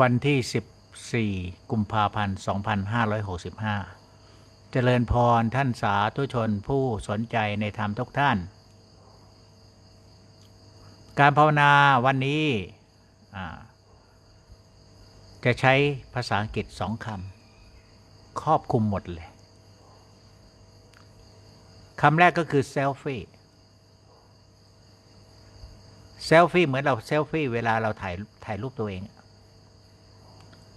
วันที่ 14 กุมภาพันธ์ 2565 เจริญพรท่านสาธุชนผู้สนใจในธรรมทุกท่าน การภาวนาวันนี้จะใช้ภาษาอังกฤษสองคำครอบคลุมหมดเลยคำแรกก็คือเซลฟี่เซลฟี่เหมือนเราเซลฟี่เวลาเราถ่ายถ่ายรูปตัวเอง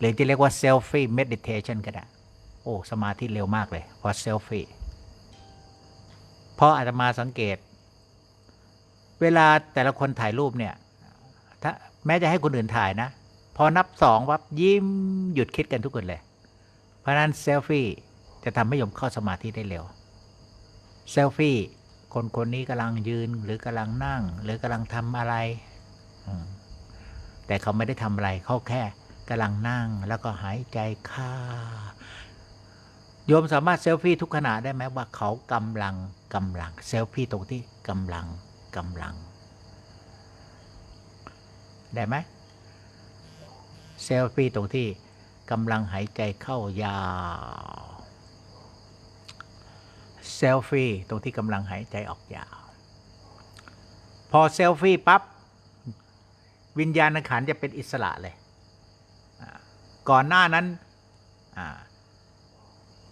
รือจะเรียกว่าเซลฟี่เมดิเทชันก็ได้ โอ้ สมาธิเร็วมากเลยพราเซลฟี่เพราะอาตมาสังเกต เวลาแต่ละคนถ่ายรูปเนี่ย ถ้าแม้จะให้คนอื่นถ่ายนะ พอนับสองวับยิ้มหยุดคิดกันทุกคนเลย เพราะนั้นเซลฟี่จะทำให้โยมเข้าสมาธิได้เร็ว เซลฟี่คนคนนี้กำลังยืนหรือกำลังนั่ง หรือกำลังทำอะไร แต่เขาไม่ได้ทำอะไรเขาแค่ กำลังนั่งแล้วก็หายใจเข้าโยมสามารถเซลฟี่ทุกขณะได้ไหมว่าเขากำลังกำลังเซลฟี่ตรงที่กำลังกำลัง ได้ไหมเซลฟี่ตรงที่กำลังหายใจเข้ายาวเซลฟี่ตรงที่กำลังหายใจออกยาว พอเซลฟี่ปั๊บวิญญาณขันจะเป็นอิสระเลย ก่อนหน้านั้น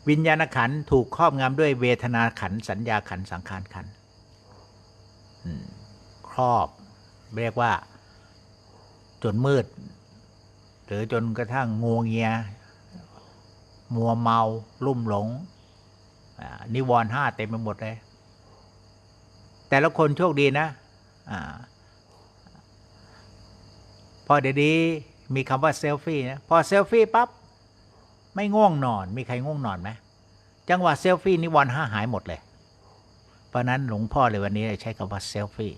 วิญญาณขันธ์ถูกครอบงำด้วยเวทนาขันธ์สัญญาขันธ์สังขารขันครอบเรียกว่า จนมืด หรือจนกระทั่งงัวเงีย มัวเมาลุ่มหลงนิวรณ์ห้าเต็มไปหมดเลย แต่ละคนโชคดีนะอาพอเดี๋ยวนี้ มีคำว่าเซลฟี่นะพอเซลฟี่ปั๊บไม่ง่วงนอน มีใครง่วงนอนไหมจังหวะเซลฟี่นิวรณ์ห้าหายหมดเลย เพราะนั้นหลวงพ่อเลยวันนี้ใช้คำว่าเซลฟี่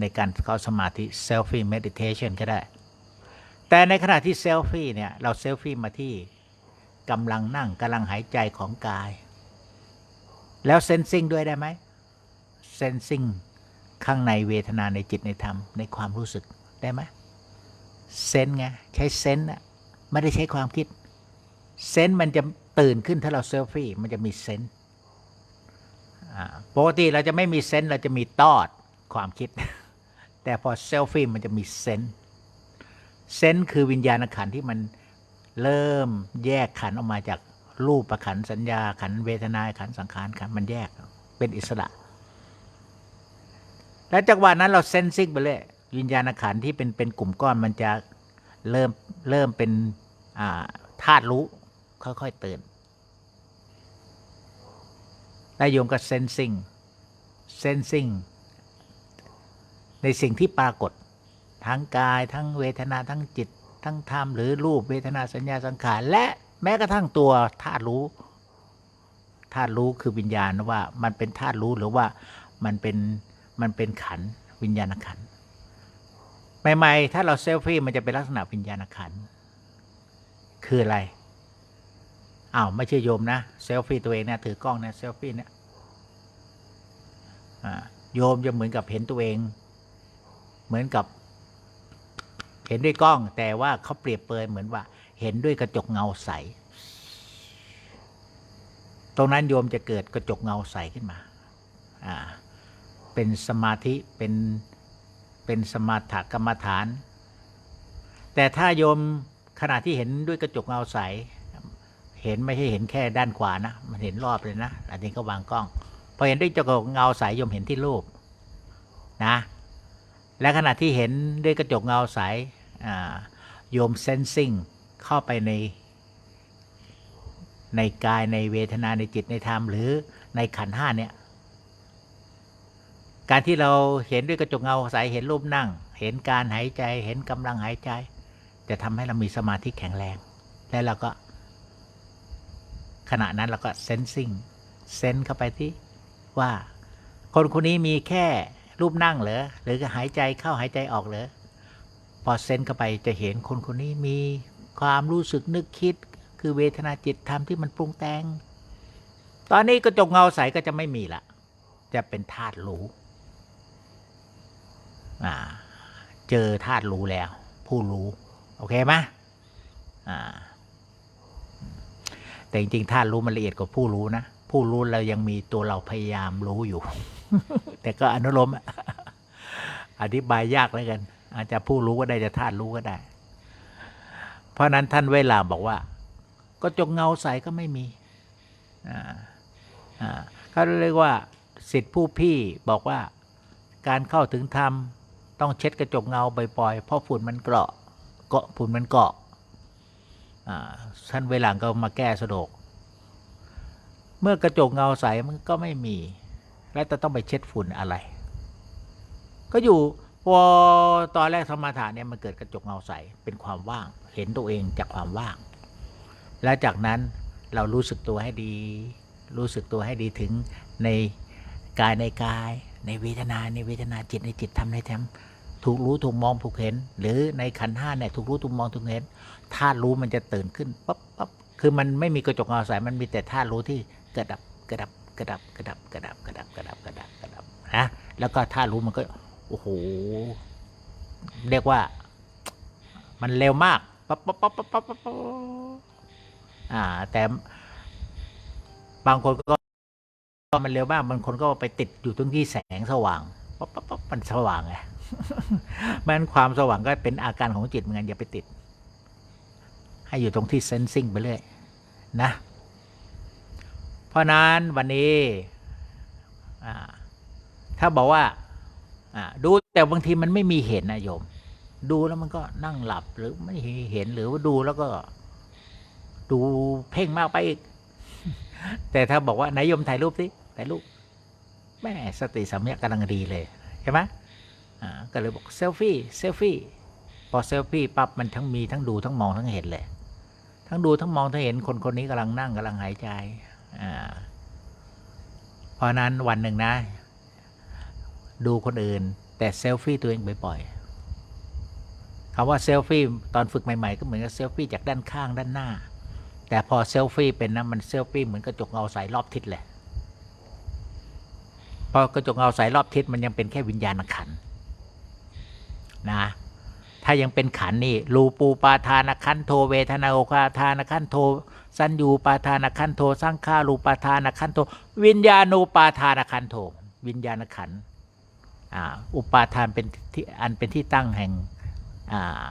ในการเข้าสมาธิเซลฟี่เมดิเทชันก็ได้ แต่ในขณะที่เซลฟี่เนี่ยเราเซลฟี่มาที่กำลังนั่งกำลังหายใจของกาย แล้วเซนซิงด้วยได้ไหมเซนซิงข้างในเวทนาในจิตในธรรมในความรู้สึกได้ไหม เซนไงใช้เซนอะไม่ได้ใช้ความคิด เซนมันจะตื่นขึ้นถ้าเราเซลฟี่มันจะมีเซนปกติเราจะไม่มีเซนเราจะมีตอดความคิด แต่พอเซลฟี่มันจะมีเซนเซนคือวิญญาณขันที่มันเริ่มแยกขันออกมาจากรูปประขันสัญญาขันเวทนาขันสังขารขันมันแยกเป็นอิสระ และจังหวะนั้นเราเซนซิ่งไปเลย วิญญาณขันธ์ที่เป็นเป็นกลุ่มก้อนมันจะเริ่มเริ่มเป็นาธาตุรู้ค่อยๆตื่นแล้โยมก็เซนซิงเซนซิงในสิ่งที่ปรากฏ ทั้งกายทั้งเวทนาทั้งจิต ทั้งธรรมหรือรูปเวทนาสัญญาสังขาร และแม้กระทั่งตัวธาตุรู้ธาตุรู้คือวิญญาณว่ามันเป็นธาตุรู้หรือว่ามันเป็นมันเป็นขันวิญญาณขันธ ใหม่ๆ ถ้าเราเซลฟี่มันจะเป็นลักษณะวิญญาณขัน คืออะไรอ้าวไม่ใช่โยมนะเซลฟี่ตัวเองนะถือกล้องนะเซลฟี่เนี่ยอ่าโยมจะเหมือนกับเห็นตัวเอง เหมือนกับ เห็นด้วยกล้อง แต่ว่าเขาเปรียบเปรยเหมือนว่า เห็นด้วยกระจกเงาใส ตรงนั้นโยมจะเกิดกระจกเงาใสขึ้นมา อ่า เป็นสมาธิเป็น เป็นสมถกรรมฐาน แต่ถ้าโยมขณะที่เห็นด้วยกระจกเงาใส เห็นไม่ใช่เห็นแค่ด้านขวานะ มันเห็นรอบเลยนะ อันนี้ก็วางกล้อง พอเห็นด้วยกระจกเงาใสโยมเห็นที่รูปนะ และขณะที่เห็นด้วยกระจกเงาใสโยมเซนซิงเข้าไปใน ในกายในเวทนาในจิตในธรรมหรือในขันห้าเนี่ย การที่เราเห็นด้วยกระจกเงาใสเห็นรูปนั่ง เห็นการหายใจ เห็นกำลังหายใจ จะทำให้เรามีสมาธิแข็งแรง และเราก็ ขณะนั้นเราก็เซนซิงเซนเข้าไปที่ว่า คนคนนี้มีแค่รูปนั่งเหรอหรือหายใจเข้าหายใจออกเหรอพอเซนเข้าไปจะเห็นคนคนนี้มีความรู้สึกนึกคิด คือเวทนาจิตธรรมที่มันปรุงแต่งตอนนี้กระจกเงาใสก็จะไม่มีละ จะเป็นธาตุรู้ อ่า เจอธาตุรู้แล้ว ผู้รู้ โอเคไหมอ่า แต่จริงๆธาตุรู้มันละเอียดกว่าผู้รู้นะ ผู้รู้เรายังมีตัวเราพยายามรู้อยู่ แต่ก็อนุโลมอธิบายยากแล้วกัน อาจจะผู้รู้ก็ได้จะธาตุรู้ก็ได้ เพราะฉะนั้นท่านเวลาบอกว่า ก็จงเงาใสก็ไม่มีอ่าอ่าเขาเรียกว่าสิทธิผู้พี่บอกว่าการเข้าถึงธรรม ต้องเช็ดกระจกเงาบ่อยๆ เพราะฝุ่นมันเกาะเกาะฝุ่นมันเกาะอ่าท่านเวลาก็มาแก้สะดวก เมื่อกระจกเงาใสมันก็ไม่มี แล้วจะต้องไปเช็ดฝุ่นอะไร ก็อยู่พอตอนแรกสมาธิเนี่ยมันเกิดกระจกเงาใสเป็นความว่าง เห็นตัวเองจากความว่าง แล้วจากนั้นเรารู้สึกตัวให้ดี รู้สึกตัวให้ดีถึงในกายในกาย ในเวทนาในเวทนาจิตในจิตทำในธรรม ถูกรู้ถูกมองถูกเห็น หรือในขันห้าเนี่ยถูกรู้ถูกมองถูกเห็นธาตุรู้มันจะตื่นขึ้นปั๊บปั๊บคือมันไม่มีกระจกเงาใสมันมีแต่ธาตุรู้ที่กระดับกระดับกระดับกระดับกระดับกระดับกระดับกระดับกระดับนะแล้วก็ธาตุรู้มันก็โอ้โหเรียกว่า มันเร็วมากปั๊บปั๊บปั๊บปั๊บปั๊บปั๊บปั๊บอ่า แต่บางคนก็ก็มันเร็วมากบางคนก็ไปติดอยู่ตรงที่แสงสว่างปั๊บปั๊บปั๊บมันสว่างไง มันความสว่างก็เป็นอาการของจิตเหมือนกันอย่าไปติด ให้อยู่ตรงที่เซนซิงไปเรื่อยนะ เพราะนั้นวันนี้ถ้าบอกว่าดูแต่บางทีมันไม่มีเห็นนะโยม ดูแล้วมันก็นั่งหลับหรือไม่เห็นหรือว่าดูแล้วก็ ดูเพ่งมากไปอีก แต่ถ้าบอกว่านายโยมถ่ายรูปสิถ่ายรูปแม่สติสัมยากำลังดีเลยใช่ไหม ก็เลยบอกเซลฟี่เซลฟี่พอเซลฟี่ปั๊บมันทั้งมีทั้งดูทั้งมองทั้งเห็นเลย ทั้งดูทั้งมองทั้งเห็นคนคนนี้กำลังนั่งกำลังหายใจอ่าเพราะนั้นวันหนึ่งนะ ดูคนอื่น แต่เซลฟี่ตัวเองบ่อยๆคำว่าเซลฟี่ตอนฝึกใหม่ๆ ก็เหมือนกับเซลฟี่จากด้านข้างด้านหน้า แต่พอเซลฟี่เป็นนะมันเซลฟี่เหมือนกระจกเงาใสรอบทิศเลยพอกระจกเงาใสรอบทิศมันยังเป็นแค่วิญญาณขันธ์ นะ ถ้ายังเป็นขันนี่รูปูปาทานขันโทเวทนาโอคาทานขันโท สัญญูปาทานขันโทสังขารูปาทานขันโท วิญญาณูปาทานขันโท วิญญาณขันอ่าอุปาทานเป็นที่อันเป็นที่ตั้งแห่งอ่า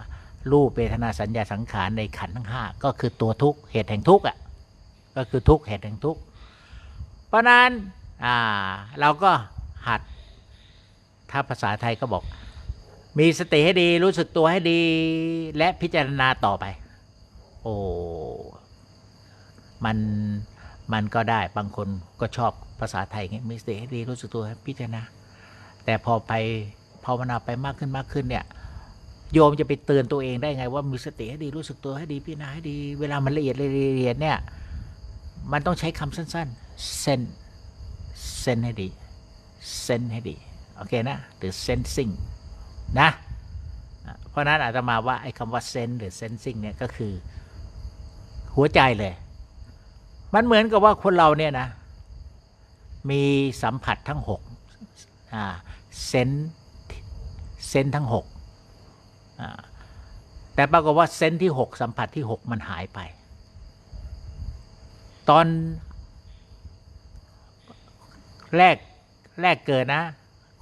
รูปเวทนาสัญญาสังขารในขันทั้งห้าก็คือตัวทุกเหตุแห่งทุกอะก็คือทุกเหตุแห่งทุกเพราะนั้นอ่าเราก็หัดถ้าภาษาไทยก็บอก มีสติให้ดีรู้สึกตัวให้ดี และพิจารณาต่อไป โอ้มันมันก็ได้บางคนก็ชอบภาษาไทยงเงี้ยมีสติให้ดีรู้สึกตัวให้พิจารณา แต่พอไปภาวนาไปมากขึ้นมากขึ้นเนี่ย โยมจะไปเตือนตัวเองได้ไง ว่ามีสติให้ดีรู้สึกตัวให้ดีพิจารณาให้ดี เวลามันละเอียดละเอียดเนี่ย มันต้องใช้คำสั้นๆเซนเซนให้ดีเซนให้ดีโอเคนะหรือ sensing นะ อะเพราะนั้นอาตมาว่าไอ้คำว่าเซนหรือ sensing เนี่ยก็คือหัวใจเลย มันเหมือนกับว่าคนเราเนี่ยนะ มีสัมผัสทั้งหกเซนเซนทั้งหกแต่ปรากฏว่าเซนที่หกสัมผัสที่หกมันหายไป ตอนแรกแรกเกิดนะ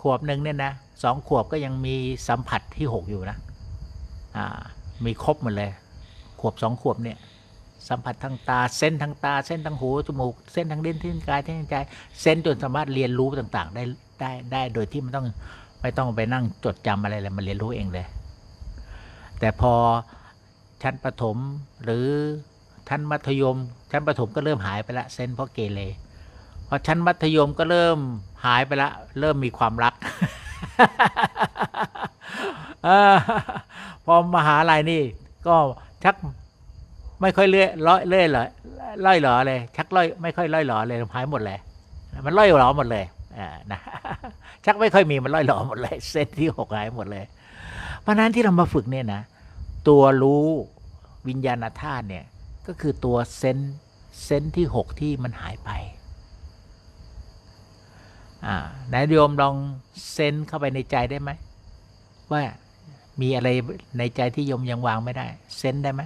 ขวบหนึ่งเนี่ยนะ สองขวบก็ยังมีสัมผัสที่หกอยู่นะอ่ามีครบหมดเลย ขวบสองขวบเนี่ยสัมผัสทางตาเส้นทางตา เส้นทางหูจมูก เส้นทางเลิ้นที่กายที่ใจ เส้นจนสามารถเรียนรู้ต่างๆ ได้ได้ได้โดยที่ไม่ต้องไม่ต้องไปนั่งจดจำอะไรเลยมันเรียนรู้เองเลย แต่พอชั้นประถมหรือชั้นมัธยม ชั้นประถมก็เริ่มหายไปละเส้นเพราะเกเรพอชั้นมัธยมก็เริ่มหายไปละ เริ่มมีความรัก พอมหาลัยนี่ ก็ชักไม่ค่อยเลื่อยร้อยเลื่อยเลยล่อยหลอเลยชักล่อยไม่ค่อยล่อยหลอเลยหายหมดเลย มันล่อยหลอหมดเลยอ่านะชักไม่ค่อยมีมันล่อยหลอหมดเลย เส้นที่หกหายหมดเลย เพราะนั้นที่เรามาฝึกเนี่ยนะตัวรู้วิญญาณธาตุเนี่ยก็คือตัวเซนเซนที่หกที่มันหายไป อ่านายโยมลองเซนเข้าไปในใจได้ไหมว่ามีอะไรในใจที่โยมยังวางไม่ได้ เซนได้ไหม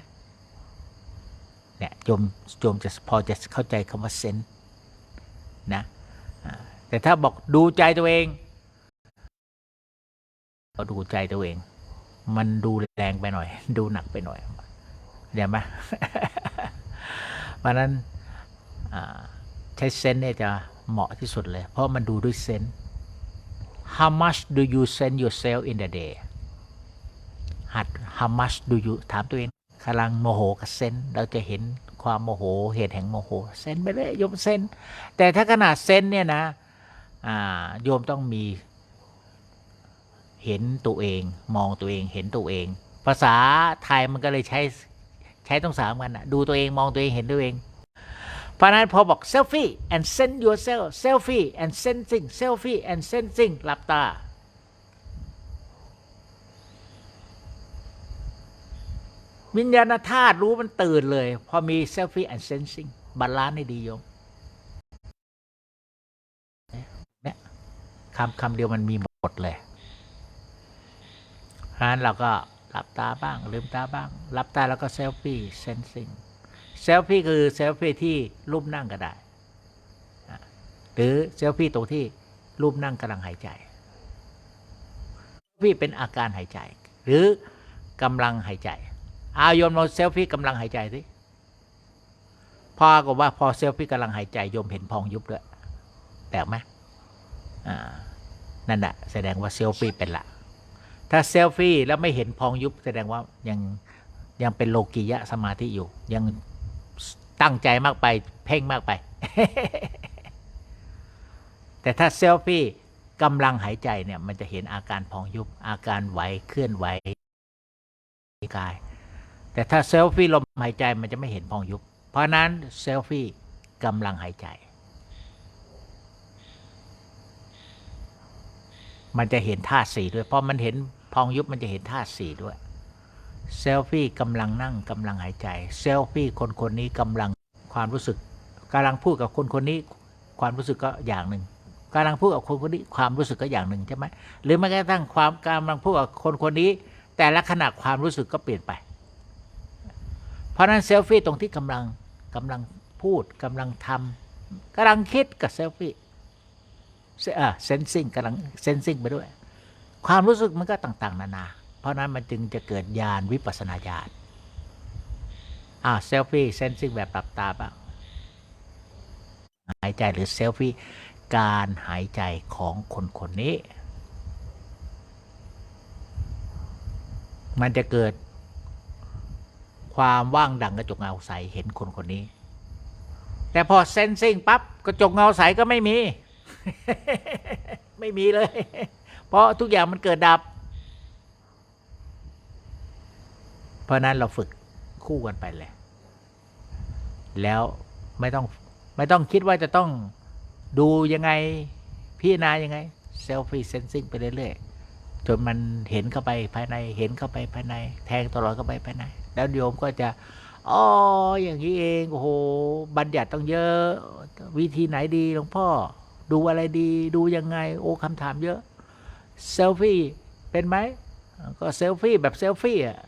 เนี่ยโยมโยมจะพอจะเข้าใจคำว่าเซนนะแต่ถ้าบอกดูใจตัวเอง ก็ดูใจตัวเอง มันดูแรงไปหน่อย ดูหนักไปหน่อยเดี๋ยวไหมเพราะฉะนั้นอ่า ใช้เซนเนี่ยจะเหมาะที่สุดเลย เพราะมันดูด้วยเซน how much do you send yourself in the day หัด how much do you ถามตัวเองกำลังโมโหกับเซนเราจะเห็นความโมโหเหตุแห่งโมโหเซนไปเลยโยมเซน แต่ถ้าขนาดเซนเนี่ยนะโยมต้องมี เห็นตัวเอง มองตัวเองเห็นตัวเอง ภาษาไทยมันก็เลยใช้ใช้ต้องสามกันนะดูตัวเองมองตัวเองเห็นตัวเอง ราะนั้นพอบอก selfie and send yourself selfie and sensing selfie and sensing หลับตา วิญญาณธาตุรู้มันตื่นเลย พอมี selfie and sensing บาลานซ์ให้ดีโยมเนี่ยคำคำเดียวมันมีหมดเลยเพราะฉะนั้นเราก็หลับตาบ้าง ลืมตาบ้าง หลับตาแล้วก็เซลฟี่เซนซิง เซลฟี่คือเซลฟี่ที่รูปนั่งก็ได้ หรือเซลฟี่ตรงที่รูปนั่งกำลังหายใจเซลฟี่เป็นอาการหายใจ หรือกำลังหายใจ อายมเราเซลฟี่กำลังหายใจสิพอก็ว่าพอเซลฟี่กำลังหายใจโยมเห็นพองยุบด้วยแปลกไหมอ่านั่นแหะแสดงว่าเซลฟี่เป็นละถ้าเซลฟี่แล้วไม่เห็นพองยุบแสดงว่ายังยังเป็นโลกียะสมาธิอยู่ยัง ตั้งใจมากไป เพ่งมากไป แต่ถ้าเซลฟี่กำลังหายใจเนี่ย มันจะเห็นอาการพองยุบอาการไหวเคลื่อนไหวกาย แต่ถ้าเซลฟี่ลมหายใจมันจะไม่เห็นพองยุบ เพราะนั้นเซลฟี่กำลังหายใจ มันจะเห็นธาตุสี่ด้วย เพราะมันเห็นพองยุบมันจะเห็นธาตุสี่ด้วย เซลฟี่กำลังนั่งกำลังหายใจเซลฟี่คนคนนี้กำลังความรู้สึกกำลังพูดกับคนคนนี้ความรู้สึกก็อย่างหนึ่งกำลังพูดกับคนคนนี้ความรู้สึกก็อย่างหนึ่งใช่ไหมหรือแม้กระทั่งความกำลังพูดกับคนคนนี้ แต่ละขณะความรู้สึกก็เปลี่ยนไป เพราะนั้นเซลฟี่ตรงที่กำลังกำลังพูดกำลังทำกำลังคิดกับเซลฟี่เซนซิงกำลังเซนซิงไปด้วย ความรู้สึกมันก็ต่าง ๆ นานา เพราะนั้นมันจึงจะเกิดญาณวิปัสนาญาณอ่าเซลฟี่เซนซิ่งแบบปรับตาบ้างหายใจหรือเซลฟี่การหายใจของคนคนนี้ มันจะเกิดความว่างดังกระจกเงาใสเห็นคนคนนี้ แต่พอเซนซิ่งปั๊บกระจกเงาใสก็ไม่มี ไม่มีเลย เพราะทุกอย่างมันเกิดดับ เพราะนั้นเราฝึกคู่กันไปเลย แล้วไม่ต้องไม่ต้องคิดว่าจะต้องดูยังไงพิจารณายังไงเซลฟี่เซนซิงไปเรื่อยๆจนมันเห็นเข้าไปภายในเห็นเข้าไปภายใน แทงตลอดเข้าไปภายใน แล้วโยมก็จะอ๋ออย่างนี้เองโอ้โหบัญญัติต้องเยอะ วิธีไหนดีหลวงพ่อ ดูอะไรดีดูยังไง โอ้คำถามเยอะเซลฟี่เป็นไหมก็เซลฟี่แบบเซลฟี่อะ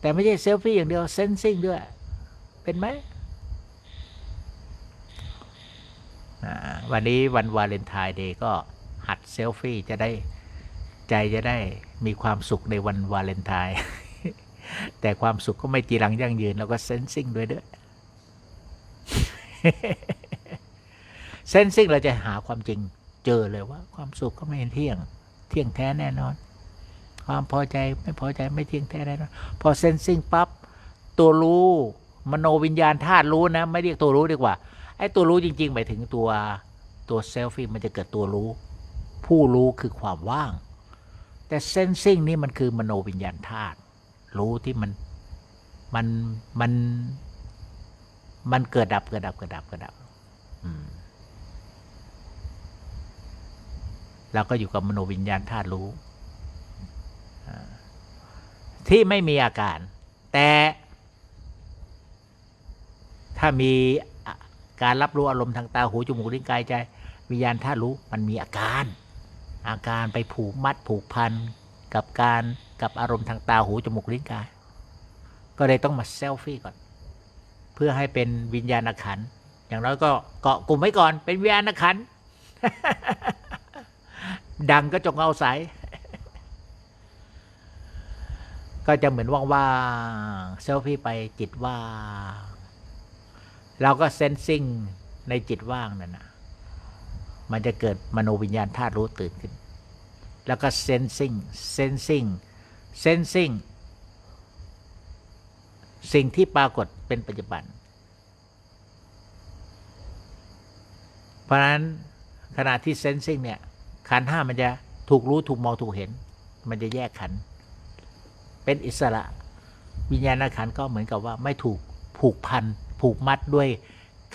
แต่ไม่ใช่เซลฟี่อย่างเดียวเซนซิงด้วย เป็นไหมวันนี้วันวาเลนไทน์เดย์ก็หัดเซลฟี่จะได้ใจจะได้มีความสุขในวันวาเลนไทน์แต่ความสุขก็ไม่จีรังยั่งยืนแล้วก็เซนซิงด้วยด้วยเซนซิงเราจะหาความจริงเจอเลยว่า ความสุขก็ไม่เที่ยง เที่ยงแท้แน่นอน ความพอใจไม่พอใจไม่เที่ยงแท้แน่นอนพอเซนซิงปั๊บตัวรู้มโนวิญญาณธาตุรู้นะไม่เรียกตัวรู้ดีกว่าไอ้ตัวรู้จริงๆหมายถึงตัวตัวเซลฟี่มันจะเกิดตัวรู้ ผู้รู้คือความว่าง แต่เซนซิงนี่มันคือมโนวิญญาณธาตุรู้ที่มันมันมันมันเกิดดับเกิดดับเกิดดับเกิดดับเราก็อยู่กับมโนวิญญาณธาตุรู้ ที่ไม่มีอาการ แต่ถ้ามีการรับรู้อารมณ์ทางตาหูจมูกลิ้นกายใจวิญญาณธารู้มันมีอาการ อาการไปผูกมัดผูกพันกับการกับอารมณ์ทางตาหูจมูกลิ้นกาย ก็เลยต้องมาเซลฟี่ก่อน เพื่อให้เป็นวิญญาณขันอย่างน้อยก็เกาะกลุ่มไว้ก่อนเป็นวิญญาณขันดังก็จงเอาใส ก็จะเหมือนว่างๆเซลฟี่ไปจิตว่างเราก็เซนซิงในจิตว่างนั่นนะมันจะเกิดมโนวิญญาณธาตุรู้ตื่นขึ้น แล้วก็เซนซิงเซนซิงเซนซิงสิ่งที่ปรากฏเป็นปัจจุบัน เพราะนั้นขณะที่เซนซิงเนี่ยขันห้ามันจะถูกรู้ถูกมองถูกเห็น มันจะแยกขัน เป็นอิสระ วิญญาณขันก็เหมือนกับว่าไม่ถูกผูกพันผูกมัดด้วย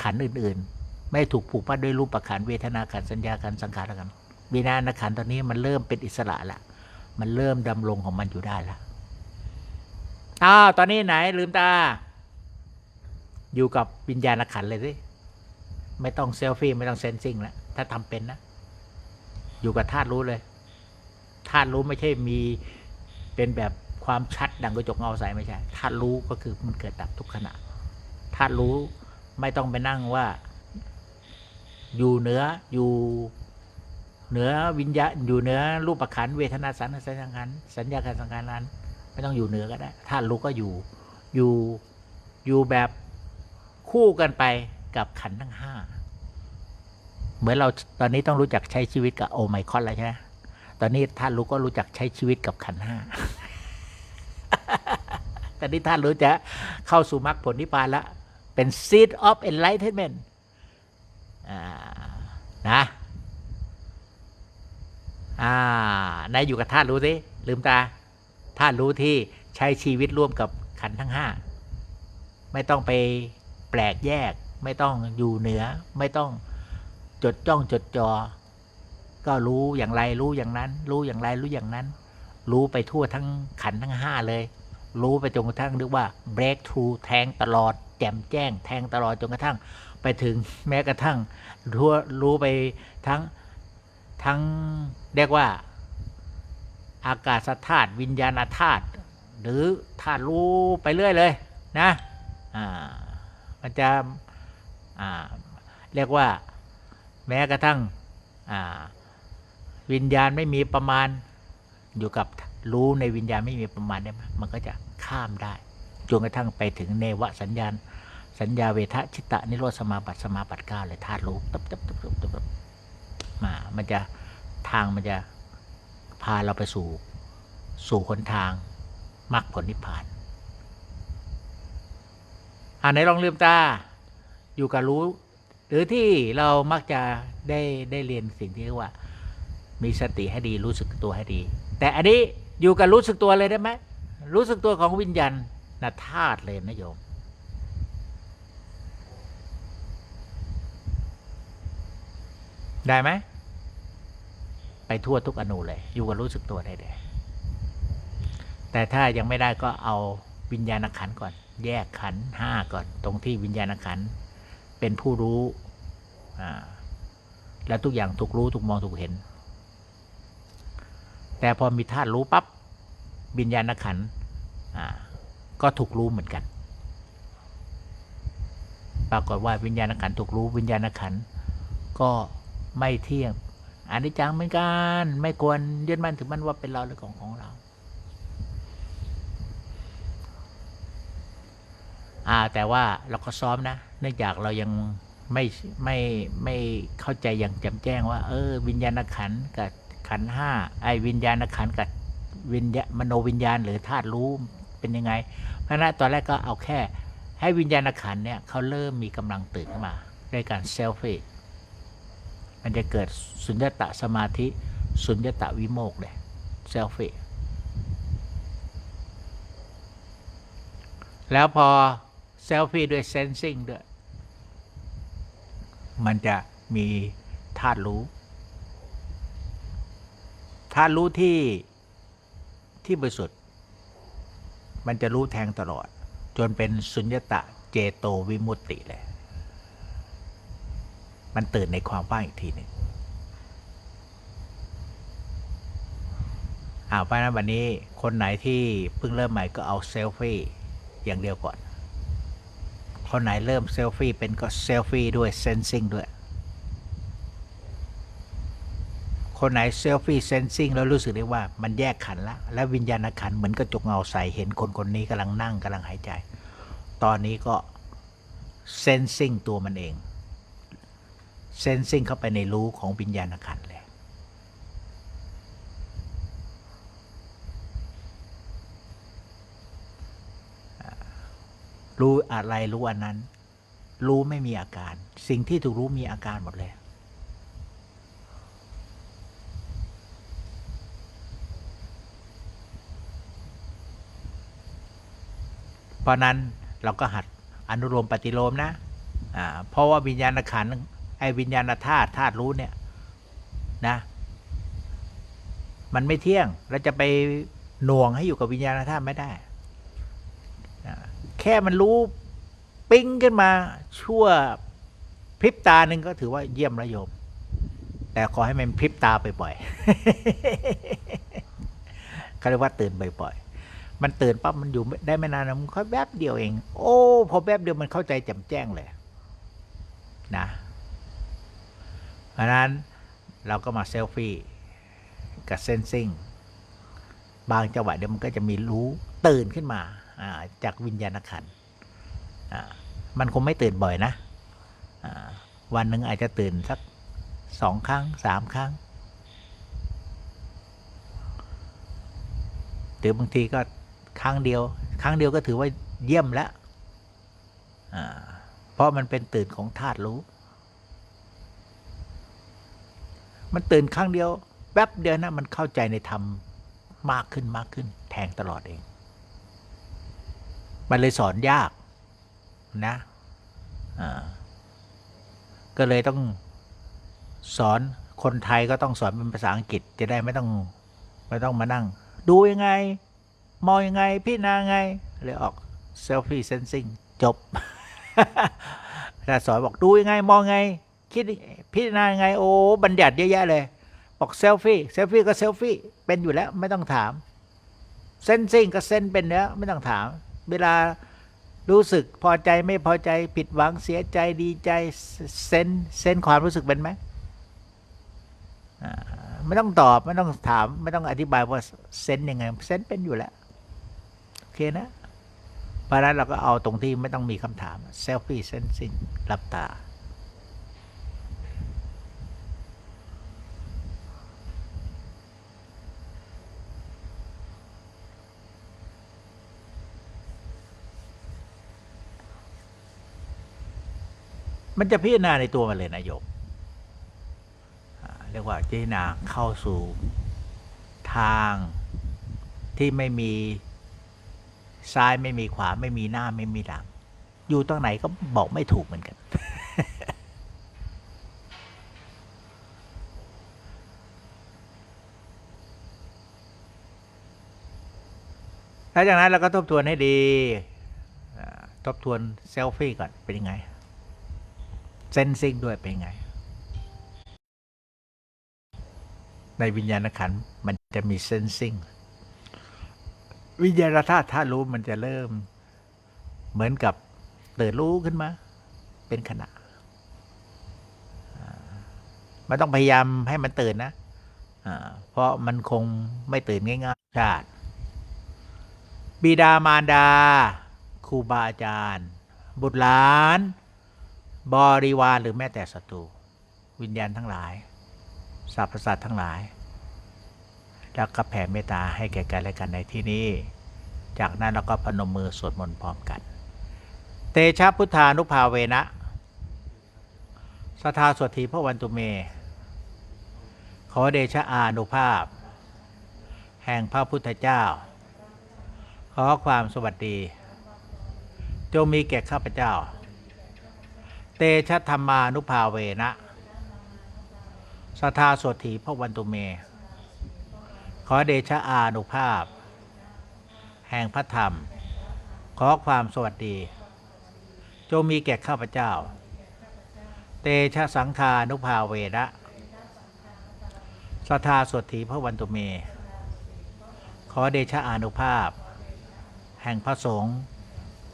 ขันอื่น ๆ ไม่ถูกผูกมัดด้วยรูปขันเวทนาขันสัญญาขันสังขารขันวิญญาณขันตอนนี้มันเริ่มเป็นอิสระละมันเริ่มดำรงของมันอยู่ได้ละอ้าวตอนนี้ไหนลืมตา อยู่กับวิญญาณขันเลยสิไม่ต้องเซลฟี่ไม่ต้องเซนซิงแล้วถ้าทำเป็นนะ อยู่กับธาตุรู้เลยธาตุรู้ไม่ใช่มีเป็นแบบ ความชัดดังกระจกเงาใสไม่ใช่ธาตุรู้ก็คือมันเกิดดับทุกขณะธาตุรู้ไม่ต้องไปนั่งว่า อยู่เหนืออยู่เหนือวิญญาณอยู่เหนือรูปขันเวทนาสัญญาสัญญาขันสัญญาขันสังขารนั้น ไม่ต้องอยู่เหนือก็ได้ธาตุรู้ก็อยู่อยู่อยู่แบบคู่กันไปกับขันทั้งห้าเหมือนเราตอนนี้ต้องรู้จักใช้ชีวิตกับโอไมคอนแล้วใช่ไหมตอนนี้ท่านรู้ก็รู้จักใช้ชีวิตกับขันห้า ตอนนี้ท่านรู้จะเข้าสู่มรรคผลนิพพานแล้วเป็น seed of enlightenment นะอ่านายอยู่กับท่านรู้สิลืมตาท่านรู้ที่ใช้ชีวิตร่วมกับขันทั้งห้าไม่ต้องไปแปลกแยก ไม่ต้องอยู่เหนือ ไม่ต้องจดจ้องจดจอ ก็รู้อย่างไรรู้อย่างนั้น รู้อย่างไรรู้อย่างนั้น รู้ไปทั่วทั้งขันทั้งห้าเลย รู้ไปจนกระทั่งเรียกว่า break through แทงตลอด แจ่มแจ้ง แทงตลอดจนกระทั่ง ไปถึงแม้กระทั่งรู้รู้ไปทั้งทั้งเรียกว่า อากาศธาตุวิญญาณธาตุหรือธาตุรู้ไปเรื่อยเลยนะอ่ามันจะอ่าเรียกว่า แม้กระทั่งอ่าวิญญาณไม่มีประมาณอยู่กับรู้ในวิญญาณไม่มีประมาณเนี่ยมันก็จะ ข้ามได้จนกระทั่งไปถึงเนวสัญญาณ สัญญาเวทะชิตะนิโรธสมาบัติสมาบัติเก้าเลยธาตุรู้ตับตับตับตับตับตับมา มันจะทางมันจะพาเราไปสู่สู่หนทางมรรคผลนิพพานอ่าไหนลองลืมตาอยู่กับรู้ หรือที่เรามักจะได้ได้เรียนสิ่งที่เรียกว่า มีสติให้ดีรู้สึกตัวให้ดี แต่อันนี้อยู่กับรู้สึกตัวเลยได้ไหม รู้สึกตัวของวิญญาณนาธาตุเลยนะโยม ได้ไหม ไปทั่วทุกอนูเลย อยู่กับรู้สึกตัวได้เลยแต่ถ้ายังไม่ได้ก็เอาวิญญาณขันก่อน แยกขันห้าก่อน ตรงที่วิญญาณขันเป็นผู้รู้อ่าแล้วทุกอย่างถูกรู้ถูกมองถูกเห็น แต่พอมีธาตุรู้ปับ๊บวิญญาณขันธ์ ก็ถูกรู้เหมือนกัน ปรากฏว่าวิญญาณขันถูกรู้วิญญาณขันก็ไม่เที่ยงอันิจจังเหมือนกันไม่ควรยึดมั่นถือมั่นว่าเป็นเราหรือของของเราอ่าแต่ว่าเราก็ซ้อมนะ เนื่องจากเรายังไม่ไม่ไม่เข้าใจอย่างแจ่มแจ้งว่า เออ วิญญาณขันกับขันห้าไอ้วิญญาณขันกับวิญญามโนวิญญาณหรือธาตุรู้ เป็นยังไง เพราะฉะนั้นตอนแรกก็เอาแค่ ให้วิญญาณขันเนี่ยเขาเริ่มมีกำลังตื่นขึ้นมาด้วยการเซลฟี่มันจะเกิดสุญญตะสมาธิ สุญญตะวิโมกข์เลยเซลฟี่แล้วพอเซลฟี่ด้วยเซนซิงด้วย มันจะมีธาตุรู้ธาตุรู้ที่ที่บริสุทธิ์ มันจะรู้แทงตลอด จนเป็นสุญญตะเจโตวิมุตติเลย มันตื่นในความว่างอีกทีหนึ่งอ้าวเพราะนั้นวันนี้คนไหนที่เพิ่งเริ่มใหม่ก็เอาเซลฟี่อย่างเดียวก่อน คนไหนเริ่มเซลฟี่เป็นก็เซลฟี่ด้วยเซนซิงด้วย คนไหนเซลฟี่เซนซิงแล้วรู้สึกได้ว่ามันแยกขันละ และวิญญาณขันเหมือนกระจกเงาใสเห็นคนคนนี้กำลังนั่งกำลังหายใจ ตอนนี้ก็เซนซิงตัวมันเองเซนซิงเข้าไปในรู้ของวิญญาณขันเลยรู้อะไรรู้อันนั้น รู้ไม่มีอาการ สิ่งที่ถูกรู้มีอาการหมดเลย เพราะนั้นเราก็หัดอนุโลมปฏิโลมนะอ่าเพราะว่าวิญญาณขันไอ้วิญญาณธาตุธาตุรู้เนี่ยนะมันไม่เที่ยงเราจะไปหน่วงให้อยู่กับวิญญาณธาตุไม่ได้ แค่มันรู้ปิ้งขึ้นมาชั่วพริบตาหนึ่งก็ถือว่าเยี่ยมระโยม แต่ขอให้มันพริบตาไปบ่อยๆเขาเรียกว่าตื่นบ่อยๆ มันตื่นปั๊บมันอยู่ได้ไม่นานมันค่อยแวบเดียวเอง โอ้พอแวบเดียวมันเข้าใจแจ่มแจ้งเลย นะเพราะนั้นเราก็มาเซลฟี่กับเซนซิงบางจังหวะเดี๋ยวมันก็จะมีรู้ตื่นขึ้นมาจากวิญญาณขันมันคงไม่ตื่นบ่อยนะวันหนึ่งอาจจะตื่นสักสองครั้งสามครั้ง หรือบางทีก็ ครั้งเดียว ครั้งเดียวก็ถือว่าเยี่ยมแล้วเพราะมันเป็นตื่นของธาตุรู้ มันตื่นครั้งเดียวแป๊บเดียวนะมันเข้าใจในธรรมมากขึ้นมากขึ้น แทงตลอดเอง มันเลยสอนยากนะก็เลยต้องสอนคนไทยก็ต้องสอนเป็นภาษาอังกฤษจะได้ไม่ต้องไม่ต้องมานั่ง ดูยังไง มองยังไงพี่นาไงเลยออก selfie sensing จบถ้าสอนบอกดูยังไงมองไง คิดพิจารณายังไง โอ้บัญญัติเยอะแยะเลย บอกเซลฟี่เซลฟี่ก็เซลฟี่เป็นอยู่แล้วไม่ต้องถามเซนซิงก็เซนเป็นแล้วไม่ต้องถาม เวลารู้สึกพอใจไม่พอใจผิดหวังเสียใจดีใจเซนเซนความรู้สึกเป็นไหมไม่ต้องตอบไม่ต้องถาม ไม่ต้องอธิบายว่าเซนยังไงเซนเป็นอยู่แล้ว เคนะเพราะนั้นเราก็เอาตรงที่ไม่ต้องมีคำถามเซลฟี่เซนซิงหลับตามันจะพิจารณาในตัวมันเลยนะโยมเรียกว่าพิจารณาเข้าสู่ทางที่ไม่มี ซ้ายไม่มีขวาไม่มีหน้าไม่มีหลัง อยู่ตรงไหนก็บอกไม่ถูกเหมือนกันแล้วจากนั้นเราก็ทบทวนให้ดี ทบทวนเซลฟี่ก่อนเป็นยังไง เซนซิงด้วยเป็นไง ในวิญญาณขันมันจะมีเซนซิง วิญญาณธาตุธาตุรู้มันจะเริ่ม เหมือนกับตื่นรู้ขึ้นมา เป็นขณะไม่ต้องพยายามให้มันตื่นนะเพราะมันคงไม่ตื่นง่ายๆชาติบิดามารดาครูบาอาจารย์ บุตรหลาน บริวารหรือแม้แต่ศัตรู วิญญาณทั้งหลายสรรพสัตว์ทั้งหลาย แล้วก็แผ่เมตตาให้แก่กันและกันในที่นี้ จากนั้นเราก็พนมมือสวดมนต์พร้อมกัน เตชะพุทธานุภาเวนะสทาสวดทีพระวันตุเม ขอเดชะอานุภาพ แห่งพระพุทธเจ้า ขอความสวัสดี จงมีแก่ข้าพเจ้า เตชะธรรมานุภาเวนะสทาสวดถีพระวันตุเม ขอเดชะอานุภาพ แห่งพระธรรม ขอความสวัสดี จงมีแก่ข้าพเจ้า เตชะสังฆานุภาเวนะสทธาสวดถีพระวันตุเม ขอเดชะอานุภาพ แห่งพระสงฆ์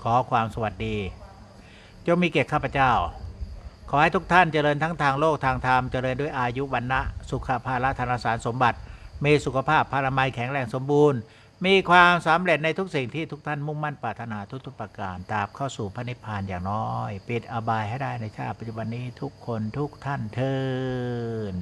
ขอความสวัสดีจงมีเกียรติข้าพเจ้า ขอให้ทุกท่านเจริญทั้งทางโลกทางธรรมเจริญด้วยอายุวันนะสุขภาละธนสารสมบัติ มีสุขภาพพารามัยแข็งแรงสมบูรณ์ มีความสำเร็จในทุกสิ่งที่ทุกท่านมุ่งมั่นปรารถนาทุกๆประการตราบเข้าสู่พระนิพพานอย่างน้อย ปิดอบายให้ได้ในชาติปัจจุบันนี้ทุกคนทุกท่านเทิน